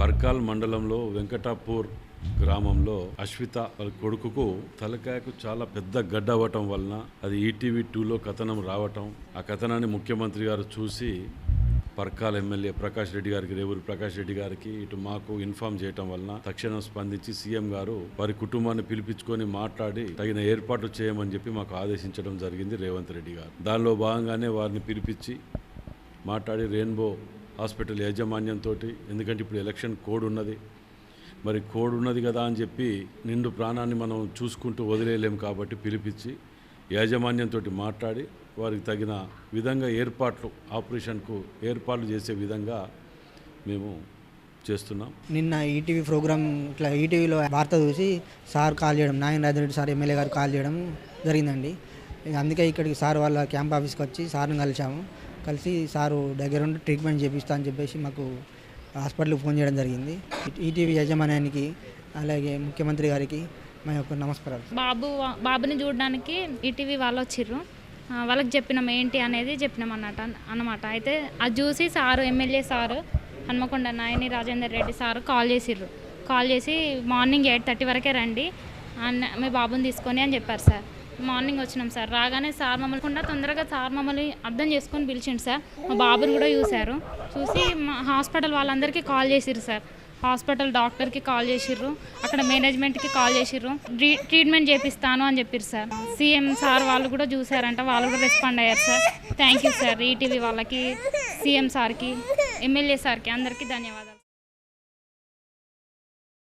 పర్కాల్ మండలంలో వెంకటాపూర్ గ్రామంలో అశ్విత వాళ్ళ కొడుకుకు తలకాయకు చాలా పెద్ద గడ్డ అవ్వటం వలన అది ఈటీవీ టూలో కథనం రావటం ఆ కథనాన్ని ముఖ్యమంత్రి గారు చూసి పర్కాల్ ఎమ్మెల్యే ప్రకాష్ రెడ్డి గారికి రేవూరి ప్రకాష్ రెడ్డి గారికి ఇటు మాకు ఇన్ఫార్మ్ చేయటం వలన తక్షణం స్పందించి సీఎం గారు వారి కుటుంబాన్ని పిలిపించుకొని మాట్లాడి తగిన ఏర్పాట్లు చేయమని చెప్పి మాకు ఆదేశించడం జరిగింది రేవంత్ రెడ్డి గారు. దానిలో భాగంగానే వారిని పిలిపించి మాట్లాడి రెయిన్బో హాస్పిటల్ యాజమాన్యంతో ఎందుకంటే ఇప్పుడు ఎలక్షన్ కోడ్ ఉన్నది మరి కోడ్ ఉన్నది కదా అని చెప్పి నిండు ప్రాణాన్ని మనం చూసుకుంటూ వదిలేయలేం కాబట్టి పిలిపించి యాజమాన్యంతో మాట్లాడి వారికి తగిన విధంగా ఏర్పాట్లు ఆపరేషన్కు ఏర్పాట్లు చేసే విధంగా మేము చేస్తున్నాం. నిన్న ఈటీవీ ప్రోగ్రామ్ ఇట్లా ఈటీవీలో వార్త చూసి సార్ కాల్ చేయడం నాయన రాజరెడ్డి సార్ ఎమ్మెల్యే గారు కాల్ చేయడం జరిగిందండి. అందుకే ఇక్కడికి సార్ వాళ్ళ క్యాంప్ ఆఫీస్కి వచ్చి సార్ని కలిసాము కలిసి సారు దగ్గర ఉండి ట్రీట్మెంట్ చేపిస్తా అని చెప్పేసి మాకు హాస్పిటల్కి ఫోన్ చేయడం జరిగింది. ఈటీవీ యాజమాన్యానికి అలాగే ముఖ్యమంత్రి గారికి మా యొక్క నమస్కారాలు. బాబు బాబుని చూడడానికి ఈటీవీ వాళ్ళు వచ్చిర్రు. వాళ్ళకి చెప్పినాం ఏంటి అనేది చెప్పినాం అన్నట అన్నమాట. అయితే అది చూసి sir MLA sir Hanamkonda Nayini Rajender Reddy sir call చేసిర్రు. కాల్ చేసి మార్నింగ్ ఎయిట్ థర్టీ వరకే రండి అన్న మీ బాబుని తీసుకొని అని చెప్పారు సార్. మార్నింగ్ వచ్చినాం సార్. రాగానే సార్ మమ్మల్ని కూడా తొందరగా సార్ మమ్మల్ని అర్థం చేసుకొని పిలిచిండు సార్. మా బాబుని కూడా చూశారు. చూసి మా హాస్పిటల్ వాళ్ళందరికీ కాల్ చేసిర్రు సార్. హాస్పిటల్ డాక్టర్కి కాల్ చేసిర్రు. అక్కడ మేనేజ్మెంట్కి కాల్ చేసిర్రు. ట్రీట్మెంట్ చేపిస్తాను అని చెప్పారు సార్. సీఎం సార్ వాళ్ళు కూడా చూసారంట వాళ్ళు కూడా రెస్పాండ్ అయ్యారు sir. Thank you sir. ETV వాళ్ళకి సీఎం సార్కి ఎమ్మెల్యే సార్కి అందరికీ ధన్యవాదాలు.